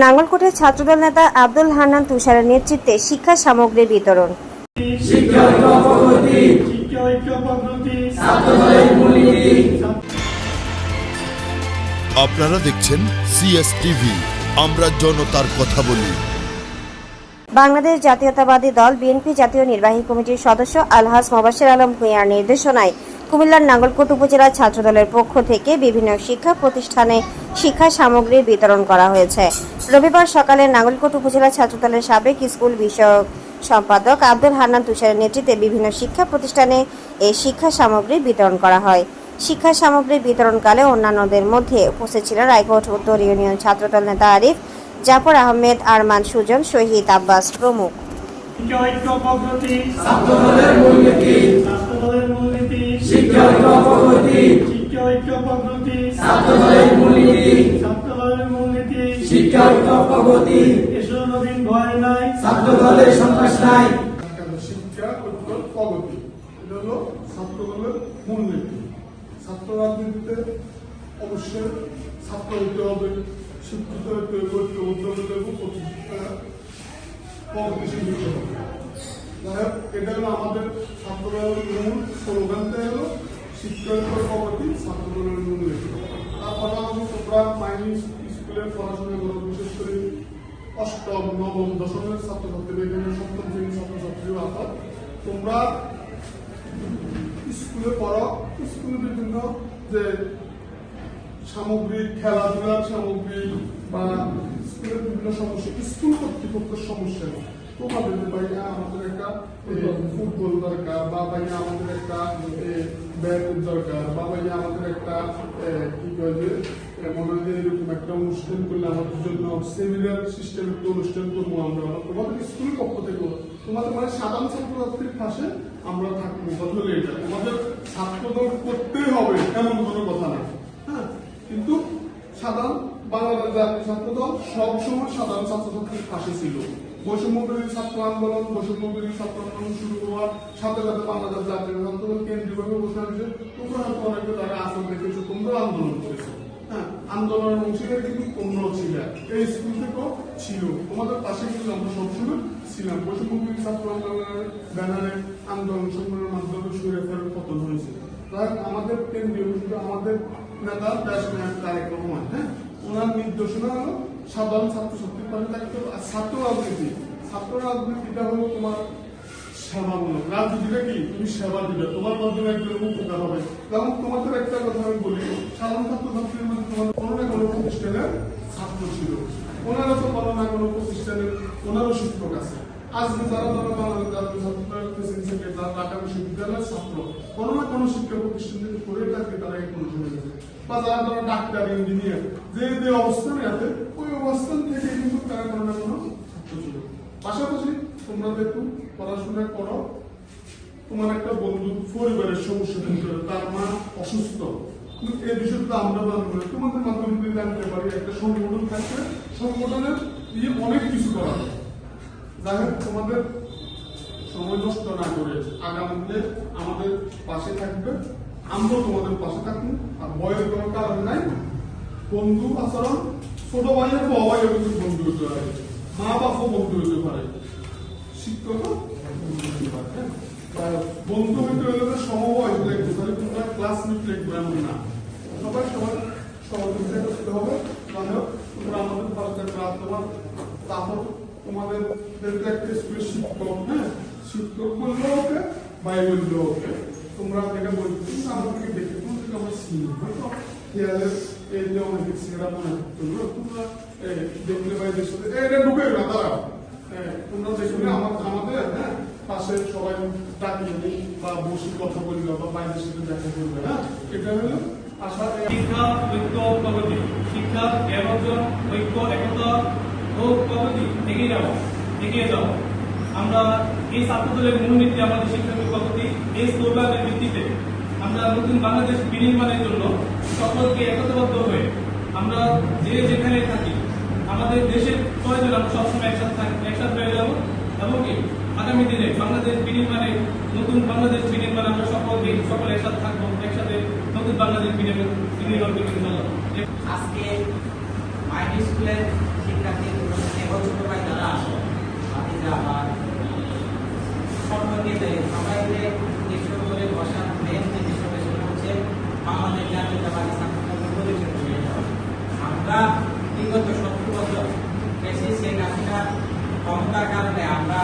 নাঙ্গলকোটের ছাত্রদল নেতা আব্দুল হান্নান তুষারের নেতৃত্বে শিক্ষা সামগ্রী বিতরণ। আপনারা দেখছেন সিএসটিভি আমরা জনতার কথা বলি। বাংলাদেশ জাতীয়তাবাদী দল বিএনপি জাতীয় নির্বাহী কমিটির সদস্য আলহাজ মোবাশির আলম ভূঁইয়ার নির্দেশনায় কুমিল্লার নাঙ্গলকোট উপজেলা ছাত্রদলের পক্ষ থেকে বিভিন্ন শিক্ষা প্রতিষ্ঠানে শিক্ষা সামগ্রী বিতরণ করা হয়েছে। রবিবার সকালে নাঙ্গলকোট উপজেলা ছাত্রদলের সাবেক স্কুল বিষয়ক সম্পাদক আব্দুল হান্নান তুষারের নেতৃত্বে বিভিন্ন শিক্ষা প্রতিষ্ঠানে এই শিক্ষা সামগ্রী বিতরণ করা হয়। শিক্ষা সামগ্রী বিতরণকালে অন্যান্যদের মধ্যে উপস্থিত ছিলেন রায়কোট উত্তর ইউনিয়ন ছাত্রদল নেতা আরিফ জাফর আহমেদ আরমান সুজন শহীদ আব্বাস প্রমুখ। শিক্ষা পদ্ধতি শিক্ষা ঐক্য পদ্ধতি ছাত্রদলের মূলনীতি। ছাত্রদলের মূলনীতি। শিক্ষা ঐক্য পদ্ধতি এসো নবীন ভয় নাই। ছাত্রদলের সন্ত্রাস নাই। শিক্ষা ঐক্য এটা হলো ছাত্রদলের মূলনীতি। ছাত্র রাজনীতিতে অবশ্যই ছাত্র হইতে হবে শিক্ষিত হইতে হবে ঐক্যবদ্ধ হইতে হবে প্রতিষ্ঠা প্রগতিশীল হইতে হবে। এটা হলো আমাদের ছাত্রদলের মূল স্লোগানটা হলো শিক্ষা ঐক্য প্রগতি ছাত্রদলের মূলনীতি তারপরে আমাদের তোমরা মাইনি স্কুলের পড়াশোনা করো বিশেষ করে অষ্টম নবম দশমের ছাত্রছাত্রী এখানে সপ্তম শ্রেণির ছাত্রছাত্রীও আছে তোমরা স্কুলে পড়ো, স্কুলে বিভিন্ন যে সামগ্রী খেলাধুলার সামগ্রী বা স্কুলের বিভিন্ন সমস্যা, স্কুল কর্তৃপক্ষের সমস্যা। তোমাদের যে ভাইয়া আমাদের একটা ফুটবল দরকার বা ভাইয়া আমাদের একটা ব্যাট দরকার বা ভাইয়া আমাদের একটা কি কয় মনে হয় এরকম একটা অনুষ্ঠান করলে আমাদের জন্য সেমিনার সিস্টেম একটা অনুষ্ঠান করব আমরা তোমাদের স্কুল পক্ষ থেকে তোমাদের মানে সাধারণ ছাত্রছাত্রীর পাশে আমরা থাকব হলো এটা তোমাদের ছাত্রদল করতেই হবে এমন কোনো কথা না হ্যাঁ কিন্তু সাধারণ বাংলাদেশ জাতীয় ছাত্রদল সবসময় সাধারণ ছাত্রছাত্রীর পাশে ছিল বৈষম্য বিরোধী ছাত্র আন্দোলন বৈষম্য ছাত্র আন্দোলন শুরু হওয়ার সাথে সাথে বাংলাদেশ জাতীয় ছাত্রদল কেন্দ্রীয়ভাবে ঘোষণা হয়েছে তোমরা হয়তো অনেকে তারা আসল দেখেছ তোমরা আন্দোলন করেছ। হ্যাঁ আন্দোলনের অংশীদার কিন্তু তোমরাও ছিল। এই স্কুল থেকেও ছিল। তোমাদের পাশে কিন্তু আমরা সবসময় ছিলাম। বৈষম্য ছাত্র আন্দোলনের ব্যানারে আন্দোলন সংগ্রামের মাধ্যমে সুরেখার পতন হয়েছে। তাই আমাদের কেন্দ্রীয় আমাদের নেতা, দেশ নায়ক তারেক রহমান হ্যাঁ ওনার নির্দেশনা হলো সাধারণ ছাত্রছাত্রীর হবে। আর ছাত্র রাজনীতি ছাত্র রাজনীতিটা হলো তোমার সেবামূলক। রাজনীতিটা কি? তুমি সেবা দিবে। তোমার মাধ্যমে একজন উপকার হবে। যেমন তোমাদের একটা কথা আমি বলি, সাধারণ ছাত্রছাত্রীর মধ্যে তোমার কোনো না কোনো প্রতিষ্ঠানের ছাত্র ছিল। ওনারা তো কোনো না কোনো প্রতিষ্ঠানের ওনারও শিক্ষক আছে। আজকে যারা ধরো বাংলাদেশ যারা ঢাকা বিশ্ববিদ্যালয়ের ছাত্র। কোনো না কোনো শিক্ষা প্রতিষ্ঠান থেকে থাকে তারা এই কোনো বা যারা ধরো ডাক্তার ইঞ্জিনিয়ার যে যে অবস্থানে আছে, ওই অবস্থান থেকে কিন্তু তারা কোনো না পাশাপাশি তোমরা দেখো, পড়াশোনা করো, তোমার একটা বন্ধু পরিবারের সমস্যা তার মা অসুস্থ। এই বিষয়টা আমরা জানব তোমাদের মাধ্যমে যদি জানতে পারি, একটা সংগঠন থাকবে সংগঠনের দিয়ে অনেক কিছু করা যাই হোক, তোমাদের সময় নষ্ট না করে আগামীতে আমাদের পাশে থাকবে। আমরাও তোমাদের পাশে থাকব, আর বয়ের কোনো কারণ নাই। বন্ধু আচরণ ছোট ভাইয়ের ভাইয়ের কিন্তু বন্ধু হতে পারে, মা বাপও বন্ধু হতে পারে। শিক্ষকও বন্ধু হতে হলে তো সমবয়স লাগবে তাহলে তোমরা ক্লাসমেট লাগবে এমন না। সবাই সবার সহযোগিতা করতে হবে হোক তোমরা আমাদের থাকবে তোমার তারপর তোমাদের একটা স্কুলের শিক্ষক হ্যাঁ? শিক্ষক বললেও ওকে, ভাই বললেও ওকে। তোমরা যেটা বলছো আমাদেরকে দেখে তোমাদেরকে আমরা চিনি, হয়তো? খেয়ালের করতো না, তোমরা এ, দেখলে ভাইদের সাথে "এ, এটা ঢুকে না তারা তোমরা দেখলে আমার আমাদের হ্যাঁ পাশে সবাই ডাকিয়ে বা বসে কথা বলি বা বাইরের সাথে দেখা করবে হ্যাঁ এটা হলো আশা শিক্ষা ঐক্য প্রগতি শিক্ষা জ্ঞান ঐক্য একতা ও প্রগতি এগিয়ে এগিয়ে যাও আমরা এই ছাত্রদলের মূলনীতি আমাদের শিক্ষা প্রগতি এই স্লোগানের ভিত্তিতে আমরা নতুন বাংলাদেশ বিনির্মাণের জন্য সকলকে একতাবদ্ধ হয়ে আমরা যে যেখানে থাকি, আমাদের দেশের প্রয়োজন আমরা সবসময় একসাথে থাকি, একসাথে হয়ে যাব এবং কি আগামী দিনে বাংলাদেশ বিনির্মাণে, নতুন বাংলাদেশ বিনির্মাণে আমরা সকলকে সকলে একসাথে থাকব, একসাথে নতুন বাংলাদেশ বিনির্মাণ বিনির্মাণ করতে। আজকে মাইন্ড স্কুলের শিক্ষার্থী ছোট ভাই যারা আছে ভাতিজা বা সম্পর্কে সবাই মিলে নিশ্চয় করে বসার মেন যে করে দেওয়া। আমরা বিগত সত্তর বেশি শেখ হাসিনা ক্ষমতার কারণে আমরা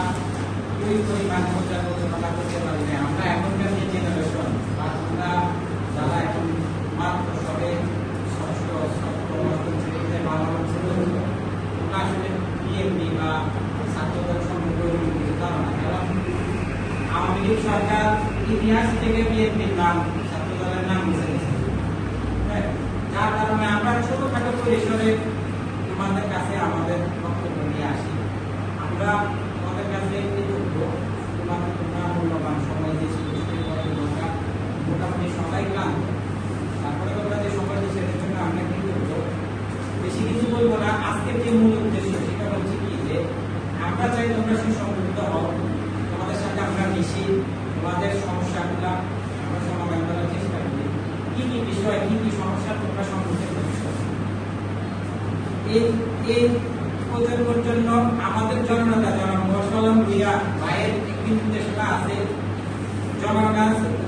ওই পরিমাণ প্রচার পরিচালনা করতে পারি না আমরা এখনকার যে জেনারেশন বা আমরা যারা এখন মাত্র সবে ষষ্ঠ সপ্তম অষ্টম শ্রেণীতে বাবা ছিল তোমরা আসলে বিএনপি বা ছাত্রদের সম্পর্কে ওরকম কিছু জানো না। কারণ আওয়ামী লীগ সরকার ইতিহাস থেকে বিএনপির নাম ছাত্র দলের নাম মুছে গেছে হ্যাঁ, যার কারণে আমরা ছোটখাটো পরিসরে তোমাদের কাছে আমাদের বক্তব্য নিয়ে আসি। আমরা তোমাদের কাছে কৃতজ্ঞ তোমাদের তোমরা মূল্যবান সময় যে দরকার মোটামুটি সবাই ক্লান্ত তারপরে তোমরা যে সময় দিচ্ছে এটার জন্য আমরা কৃতজ্ঞ বেশি কিছু বলব না আজকের যে মূল উদ্দেশ্য সেটা হচ্ছে কি যে আমরা চাই তোমরা সুসংগঠিত হও তোমাদের সাথে আমরা মিশি তোমাদের সমস্যাগুলা আমরা সমাধান করার চেষ্টা করি কি কি বিষয় কি কি সমস্যা তোমরা সম্মুখীন হচ্ছ প্রজন্মের জন্য আমাদের জননেতা জনাব মোশালম ভুইয়া ভাইয়ের একটি নির্দেশনা আছে। জনগণ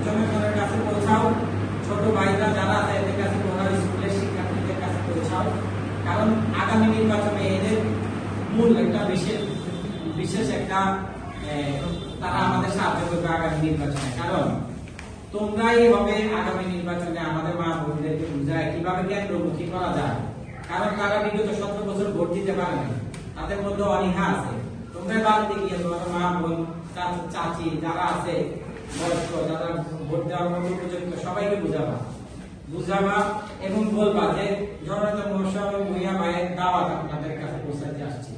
জনগণের কাছে পৌঁছাও। ছোট ভাইরা যারা আছে, এদের কাছে পড়াও স্কুলের শিক্ষার্থীদের কাছে পৌঁছাও। কারণ আগামী নির্বাচনে এদের মূল একটা বিশেষ বিশেষ একটা তারা আমাদের সাহায্য করবে আগামী নির্বাচনে। কারণ তোমরাই হবে আগামী নির্বাচনে আমাদের মা বোনদেরকে বুঝায় কীভাবে কেন্দ্রমুখী করা যায়। কারণ তারা বিগত সতেরো বছর ভোট দিতে পারে না তাদের মধ্যে অনীহা আছে। তোমরা বাড়িতে গিয়ে তোমার মা, বোন চাচি যারা আছে, বয়স্ক, যারা ভোট দেওয়ার মতো উপযুক্ত, সবাইকে বুঝাবা। বুঝাবা এবং বলবা যে জনতা মহসা এবং ভূঁইয়া ভাইয়ের দাওয়াত আপনাদের কাছে পৌঁছাতে আসছি।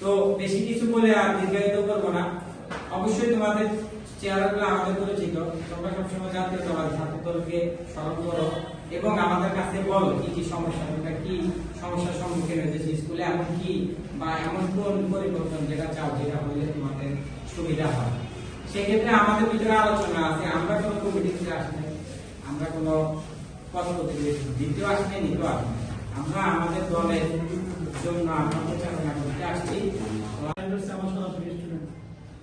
তো বেশি কিছু বলে আর দীর্ঘায়িত করব না। অবশ্যই তোমাদের চেহারাগুলো আমাদের পরিচিত। তোমরা সবসময় জানতে ছাত্র দলকে স্মরণ করো। এবং আমাদের কাছে বলো কি কি সমস্যা তোমরা কি সমস্যার সম্মুখীন হয়েছে স্কুলে, এমন কি বা এমন কোন পরিবর্তন যেটা চাও যেটা হলে তোমাদের সুবিধা হয়? সেক্ষেত্রে আমাদের ভিতরে আলোচনা আছে, আমরা কোনো কমিটিতে আসি নাই, আমরা কোনো পদপত্রী দিতেও আসি নাই, নিতেও আসি আমরা আমাদের দলের জন্য আমরা প্রচারণা করতে আসছি।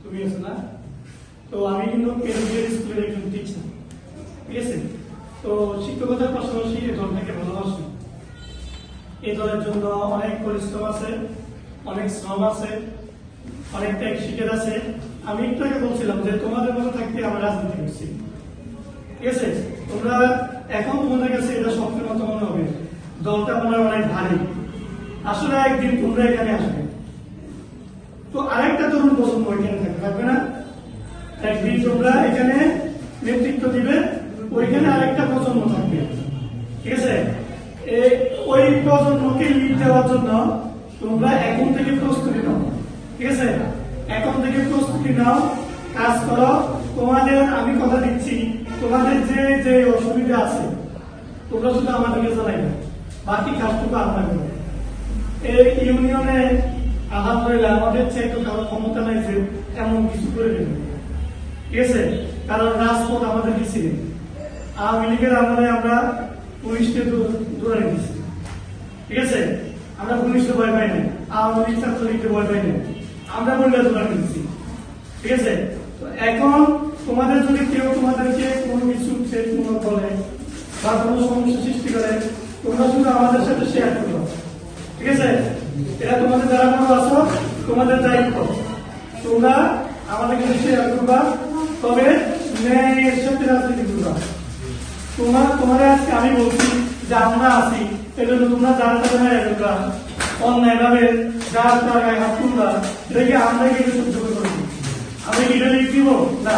তুমি আছো না? তো আমি কিন্তু কেন্দ্রীয় স্কুলের একজন টিচার ঠিক আছে? তো শিক্ষকতার পাশাপাশি এই দলটাকে ভালোবাসি এই দলের জন্য অনেক পরিশ্রম আছে, অনেক শ্রম আছে, অনেক ত্যাগ শিখের আছে আমি একটু আগে বলছিলাম যে তোমাদের মতো থাকতে আমরা রাজনীতি করছি। ঠিক আছে? তোমরা এখন তোমাদের কাছে এটা স্বপ্নের মতো মনে হবে। দলটা মনে অনেক ভারী। আসলে একদিন তোমরা এখানে আসবে। তো আরেকটা তরুণ প্রজন্ম এখানে থাকবে না? একদিন তোমরা এখানে নেতৃত্ব দিবে। ওইখানে আরেকটা প্রজন্ম থাকবে ঠিক আছে? এই ওই প্রজন্মকে লিড দেওয়ার জন্য তোমরা এখন থেকে প্রস্তুতি নাও। ঠিক আছে? এখন থেকে প্রস্তুতি নাও, কাজ করো। তোমাদের, আমি কথা দিচ্ছি, তোমাদের যে যে অসুবিধা আছে, তোমরা শুধু আমাদেরকে জানাই না বাকি কাজটুকু আমরা করব। এই ইউনিয়নে আলহামদুলিল্লাহ আমাদের চেয়ে চাইতে কারও ক্ষমতা নাই যে এমন কিছু করে দেবে। ঠিক আছে? কারণ রাজপথ আমাদের নেই আওয়ামী লীগের আমলে আমরা পুলিশকে দূর- দিচ্ছি ঠিক আছে? আমরা পুলিশকে ভয় পাই না আওয়ামী লীগ ছাত্রলীগকে ভয় পাই না আমরা বললে দূরে দিচ্ছি ঠিক আছে? তো এখন তোমাদের যদি কেউ তোমাদেরকে কোনো কিছু মনে করে বা কোনো সমস্যা সৃষ্টি করে, তোমরা শুধু আমাদের সাথে শেয়ার করো। ঠিক আছে? এটা তোমাদের যারা বড় আছো তোমাদের দায়িত্ব তোমরা আমাদের কাছে শেয়ার করবা, তবে ন্যায়ের সাথে রাজনীতি করবা। তোমার তোমাদের আজকে আমি বলছি যে আমরা আছি, এজন্য তোমরা যার সাথে মেরে ফেলবা অন্যায় ভাবে যার তার গায়ে হাত তুলবা এটা কি আমরা কি সহ্য করব আমি এটা লিখ দিব? না।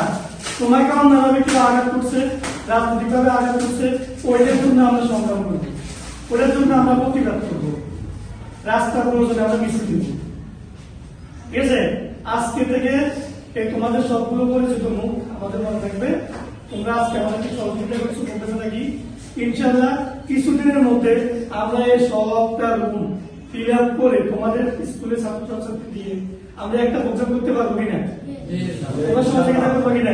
তোমাকে অন্যায় ভাবে কেউ আঘাত করছে রাজনৈতিক ভাবে আঘাত করছে, ওইটার জন্য আমরা সংগ্রাম করব। ওটার জন্য আমরা প্রতিবাদ করব। রাস্তা প্রয়োজনে আমরা মিছিল দিব। ঠিক আছে? আজকে থেকে তোমাদের সবগুলো পরিচিত মুখ আমাদের মনে থাকবে। তোমরা আজকে আমাদেরকে সহযোগিতা করছ বলতে থাকি ইনশাল্লাহ কিছুদিনের মধ্যে আমরা এই সবটা রুম ফিল আপ করে তোমাদের স্কুলে ছাত্রছাত্রী দিয়ে আমরা একটা প্রোগ্রাম করতে পারব কিনা তোমরা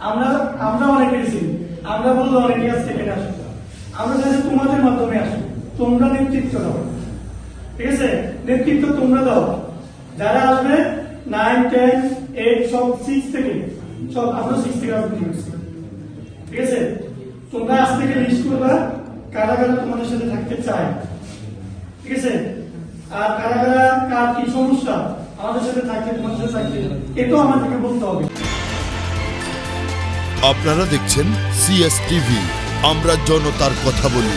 আমরা আমরা অনেক পেরেছি। আমরা বলল অনেকে আসব আমরা তোমাদের মাধ্যমে আসো তোমরা নেতৃত্ব দাও। ঠিক আছে? নেতৃত্ব তোমরা দাও। যারা আসবে নাইন টেন এইট সব সিক্স থেকে। সব আমরা সিক্স থেকে আসবে ঠিক আছে? তোমরা আজ থেকে লিস্ট করবা, কারা কারা তোমাদের সাথে থাকতে চায়। ঠিক আছে? আর কারা কারা, কার কি সমস্যা, আমাদের সাথে থাকতে, তোমাদের সাথে থাকতে, এটাও আমাদেরকে বলতে হবে। আপনারা দেখছেন সিএস টিভি আমরা জনতার কথা বলি।